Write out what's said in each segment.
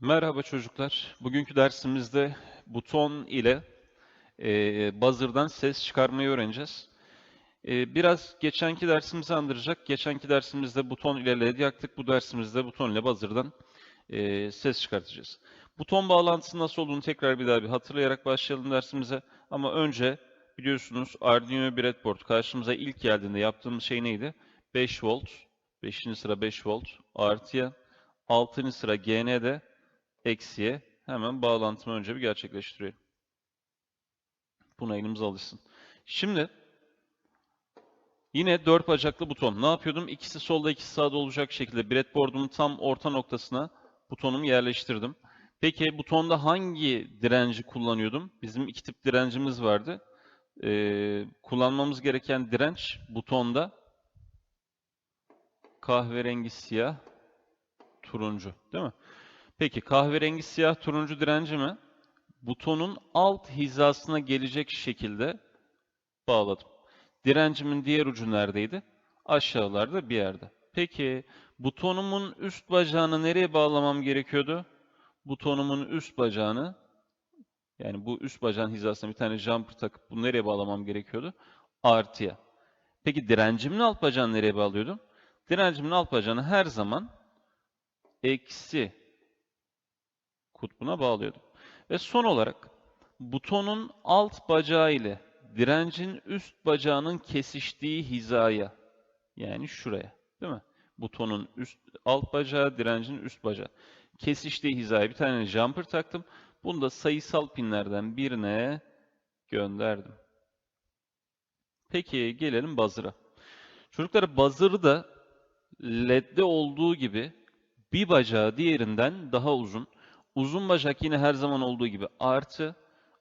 Merhaba çocuklar. Bugünkü dersimizde buton ile e, buzzer'dan ses çıkarmayı öğreneceğiz. E, biraz geçenki dersimizi andıracak. Geçenki dersimizde buton ile led yaktık. Bu dersimizde buton ile buzzer'dan e, ses çıkartacağız. Buton bağlantısı nasıl olduğunu tekrar bir daha bir hatırlayarak başlayalım dersimize. Ama önce biliyorsunuz Arduino breadboard karşımıza ilk geldiğinde yaptığımız şey neydi? 5 volt, 5. sıra 5 volt artıya, 6. sıra GN'de eksiye hemen bağlantımı önce bir gerçekleştiriyorum. Buna elimiz alışsın. Şimdi yine dört bacaklı buton. Ne yapıyordum? İkisi solda ikisi sağda olacak şekilde breadboard'umun tam orta noktasına butonumu yerleştirdim. Peki butonda hangi direnci kullanıyordum? Bizim iki tip direncimiz vardı. Ee, kullanmamız gereken direnç butonda kahverengi siyah turuncu değil mi? Peki kahverengi siyah turuncu direnci mi? Butonun alt hizasına gelecek şekilde bağladım. Direncimin diğer ucu neredeydi? Aşağılarda bir yerde. Peki butonumun üst bacağını nereye bağlamam gerekiyordu? Butonumun üst bacağını yani bu üst bacağın hizasına bir tane jumper takıp bunu nereye bağlamam gerekiyordu? Artıya. Peki direncimin alt bacağını nereye bağlıyordum? Direncimin alt bacağını her zaman eksi kutbuna bağlıyordum. Ve son olarak butonun alt bacağı ile direncin üst bacağının kesiştiği hizaya yani şuraya değil mi? Butonun üst alt bacağı, direncin üst bacağı kesiştiği hizaya bir tane jumper taktım. Bunu da sayısal pinlerden birine gönderdim. Peki gelelim buzzer'a. Çocuklar buzzer'ı da LED'de olduğu gibi bir bacağı diğerinden daha uzun. Uzun bacak yine her zaman olduğu gibi artı,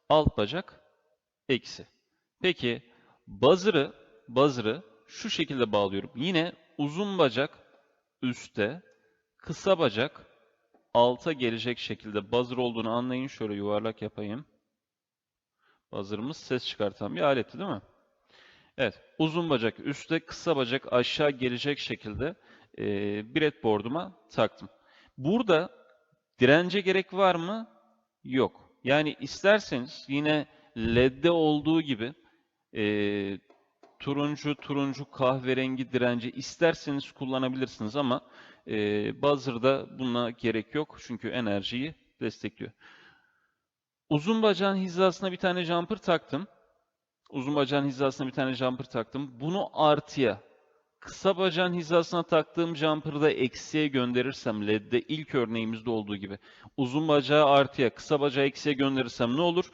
alt bacak eksi. Peki buzzer'ı buzzer'ı şu şekilde bağlıyorum. Yine uzun bacak üstte, kısa bacak alta gelecek şekilde buzzer olduğunu anlayın. Şöyle yuvarlak yapayım. Buzzer'ımız ses çıkartan bir aletti değil mi? Evet, uzun bacak üstte, kısa bacak aşağı gelecek şekilde e, breadboard'uma taktım. Burada dirence gerek var mı? Yok. Yani isterseniz yine LED'de olduğu gibi e, turuncu, turuncu, kahverengi direnci isterseniz kullanabilirsiniz ama e, buzzer'da buna gerek yok çünkü enerjiyi destekliyor. Uzun bacağın hizasına bir tane jumper taktım. Uzun bacağın hizasına bir tane jumper taktım. Bunu artıya, kısa bacağın hizasına taktığım jumper'ı da eksiye gönderirsem LED'de ilk örneğimizde olduğu gibi uzun bacağı artıya, kısa bacağı eksiye gönderirsem ne olur?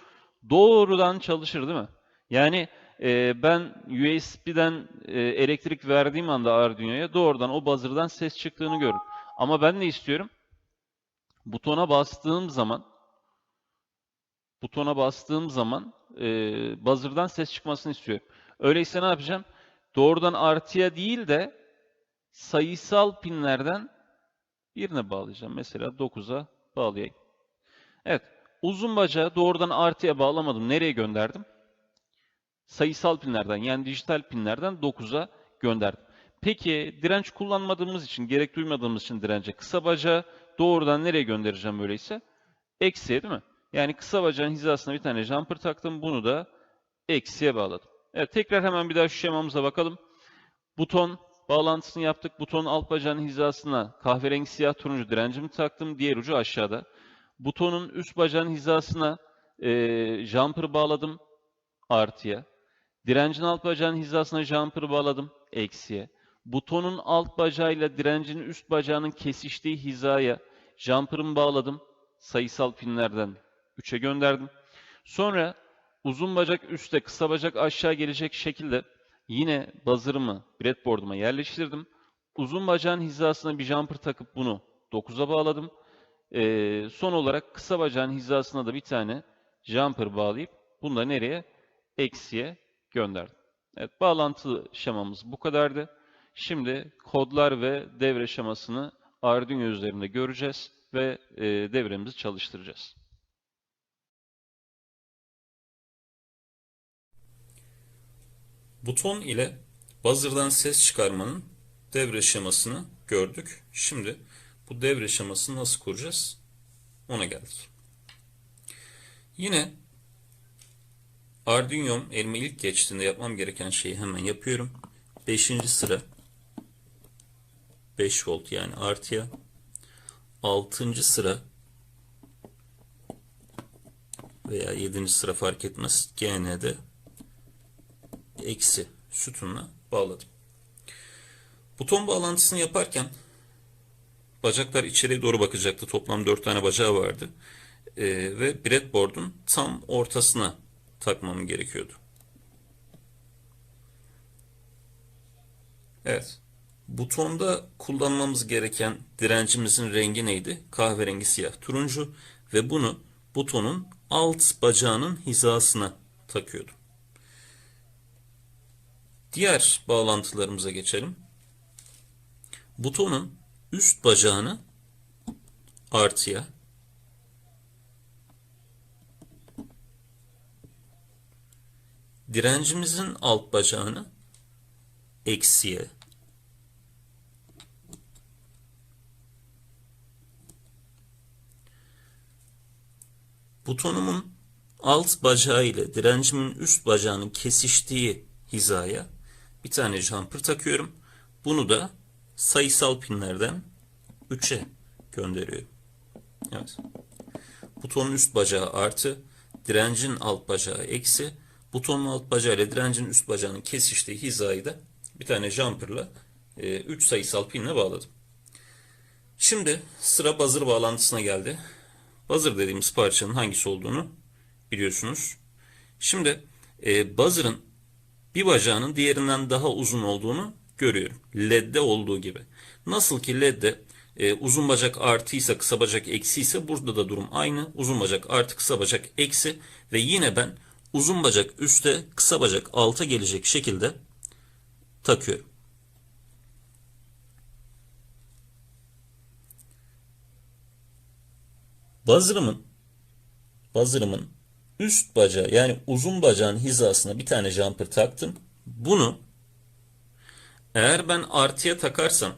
Doğrudan çalışır değil mi? Yani e, ben USB'den e, elektrik verdiğim anda Arduino'ya doğrudan o buzzer'dan ses çıktığını görürüm. Ama ben ne istiyorum? Butona bastığım zaman butona bastığım zaman e, buzzer'dan ses çıkmasını istiyorum. Öyleyse ne yapacağım? Doğrudan artıya değil de sayısal pinlerden birine bağlayacağım. Mesela 9'a bağlayayım. Evet. Uzun bacağı doğrudan artıya bağlamadım. Nereye gönderdim? Sayısal pinlerden yani dijital pinlerden 9'a gönderdim. Peki direnç kullanmadığımız için, gerek duymadığımız için dirence kısa bacağı doğrudan nereye göndereceğim öyleyse? Eksiye değil mi? Yani kısa bacağın hizasına bir tane jumper taktım. Bunu da eksiye bağladım. Evet tekrar hemen bir daha şu şemamıza bakalım. Buton bağlantısını yaptık. Butonun alt bacağının hizasına kahverengi siyah turuncu direncimi taktım. Diğer ucu aşağıda. Butonun üst bacağının hizasına e, jumper bağladım. Artıya. Direncin alt bacağının hizasına jumper bağladım. Eksiye. Butonun alt bacağıyla direncin üst bacağının kesiştiği hizaya jumper'ımı bağladım. Sayısal pinlerden 3'e gönderdim. Sonra uzun bacak üstte, kısa bacak aşağı gelecek şekilde yine buzzer'ımı breadboard'uma yerleştirdim. Uzun bacağın hizasına bir jumper takıp bunu 9'a bağladım. Ee, son olarak kısa bacağın hizasına da bir tane jumper bağlayıp bunu da nereye? Eksiye gönderdim. Evet, bağlantı şemamız bu kadardı. Şimdi kodlar ve devre şemasını Arduino üzerinde göreceğiz ve e, devremizi çalıştıracağız. Buton ile buzzer'dan ses çıkarmanın devre şemasını gördük. Şimdi bu devre şemasını nasıl kuracağız? ona geldik. Yine Arduino'm elime ilk geçtiğinde yapmam gereken şeyi hemen yapıyorum. 5. sıra 5 volt yani artıya 6. sıra veya 7. sıra fark etmez GN'de eksi sütunla bağladım. Buton bağlantısını yaparken bacaklar içeriye doğru bakacaktı. Toplam 4 tane bacağı vardı. Ee, ve breadboard'un tam ortasına takmam gerekiyordu. Evet. Butonda kullanmamız gereken direncimizin rengi neydi? Kahverengi siyah turuncu ve bunu butonun alt bacağının hizasına takıyordum. Diğer bağlantılarımıza geçelim. Butonun üst bacağını artıya, direncimizin alt bacağını eksiye, butonumun alt bacağı ile direncimin üst bacağının kesiştiği hizaya bir tane jumper takıyorum. Bunu da sayısal pinlerden 3'e gönderiyorum. Evet. Butonun üst bacağı artı, direncin alt bacağı eksi, butonun alt bacağı ile direncin üst bacağının kesiştiği hizayı da bir tane jumperla 3 sayısal pinle bağladım. Şimdi sıra buzzer bağlantısına geldi. Buzzer dediğimiz parçanın hangisi olduğunu biliyorsunuz. Şimdi e, buzzer'ın bir bacağının diğerinden daha uzun olduğunu görüyorum. LED'de olduğu gibi. Nasıl ki LED'de e, uzun bacak artıysa kısa bacak eksi burada da durum aynı. Uzun bacak artı kısa bacak eksi ve yine ben uzun bacak üste kısa bacak alta gelecek şekilde takıyorum. Buzzer'ımın buzzer'ımın üst bacağı yani uzun bacağın hizasına bir tane jumper taktım. Bunu eğer ben artıya takarsam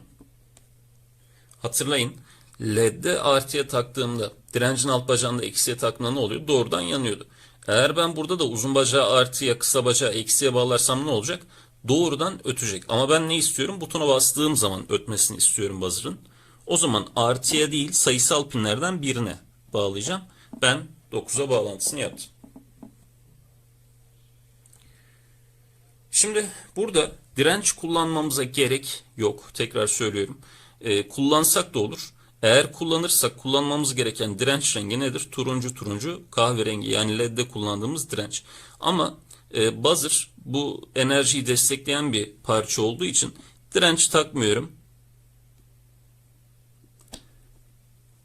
hatırlayın LED'de artıya taktığımda direncin alt bacağında eksiye taktığımda ne oluyor? Doğrudan yanıyordu. Eğer ben burada da uzun bacağı artıya kısa bacağı eksiye bağlarsam ne olacak? Doğrudan ötecek. Ama ben ne istiyorum? Butona bastığım zaman ötmesini istiyorum buzzer'ın. O zaman artıya değil sayısal pinlerden birine bağlayacağım. Ben 9'a bağlantısını yaptım. Şimdi burada direnç kullanmamıza gerek yok. Tekrar söylüyorum. Ee, kullansak da olur. Eğer kullanırsak kullanmamız gereken direnç rengi nedir? Turuncu turuncu kahverengi yani LED'de kullandığımız direnç. Ama e, buzzer bu enerjiyi destekleyen bir parça olduğu için direnç takmıyorum.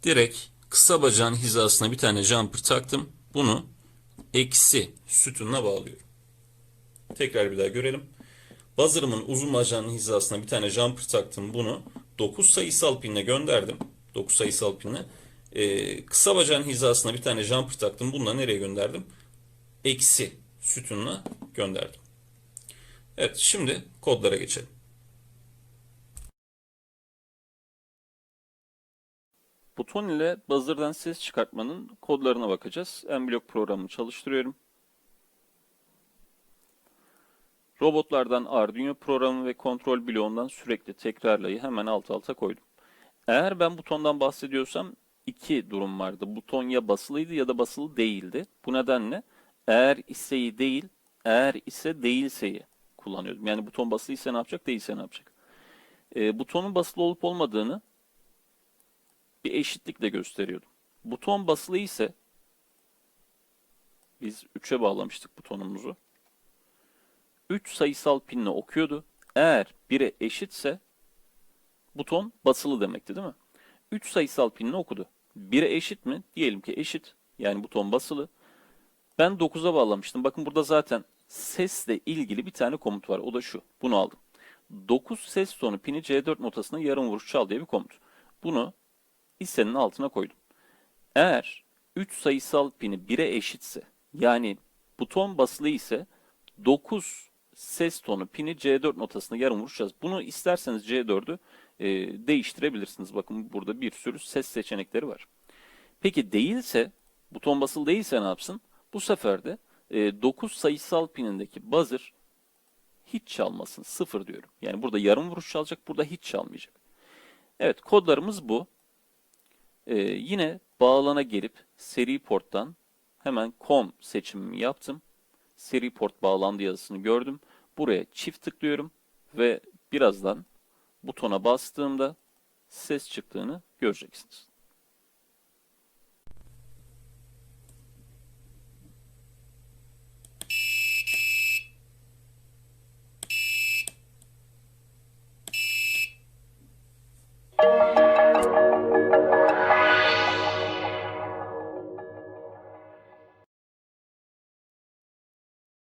Direkt kısa bacağın hizasına bir tane jumper taktım. Bunu eksi sütununa bağlıyorum. Tekrar bir daha görelim. Buzzer'ımın uzun bacağının hizasına bir tane jumper taktım. Bunu 9 sayısal pinle gönderdim. 9 sayısal pinle. Ee, kısa bacağın hizasına bir tane jumper taktım. Bunu da nereye gönderdim? Eksi sütununa gönderdim. Evet şimdi kodlara geçelim. Buton ile buzzer'dan ses çıkartmanın kodlarına bakacağız. Mblock programını çalıştırıyorum. Robotlardan Arduino programı ve kontrol bloğundan sürekli tekrarlayı hemen alt alta koydum. Eğer ben butondan bahsediyorsam iki durum vardı. Buton ya basılıydı ya da basılı değildi. Bu nedenle eğer iseyi değil, eğer ise değilseyi kullanıyordum. Yani buton basılıysa ne yapacak, değilse ne yapacak. E, butonun basılı olup olmadığını bir eşitlikle gösteriyordum. Buton basılı ise biz 3'e bağlamıştık butonumuzu. 3 sayısal pinle okuyordu. Eğer 1'e eşitse buton basılı demekti değil mi? 3 sayısal pinle okudu. 1'e eşit mi? Diyelim ki eşit. Yani buton basılı. Ben 9'a bağlamıştım. Bakın burada zaten sesle ilgili bir tane komut var. O da şu. Bunu aldım. 9 ses tonu pini C4 notasına yarım vuruş çal diye bir komut. Bunu hissenin altına koydum. Eğer 3 sayısal pini 1'e eşitse yani buton basılı ise 9 ses tonu pini C4 notasına yarım vuracağız. Bunu isterseniz C4'ü e, değiştirebilirsiniz. Bakın burada bir sürü ses seçenekleri var. Peki değilse, buton basılı değilse ne yapsın? Bu sefer de 9 sayısal pinindeki buzzer hiç çalmasın. Sıfır diyorum. Yani burada yarım vuruş çalacak, burada hiç çalmayacak. Evet, kodlarımız bu. Ee, yine bağlana gelip seri porttan hemen com seçimimi yaptım. Seri port bağlandı yazısını gördüm. Buraya çift tıklıyorum ve birazdan butona bastığımda ses çıktığını göreceksiniz.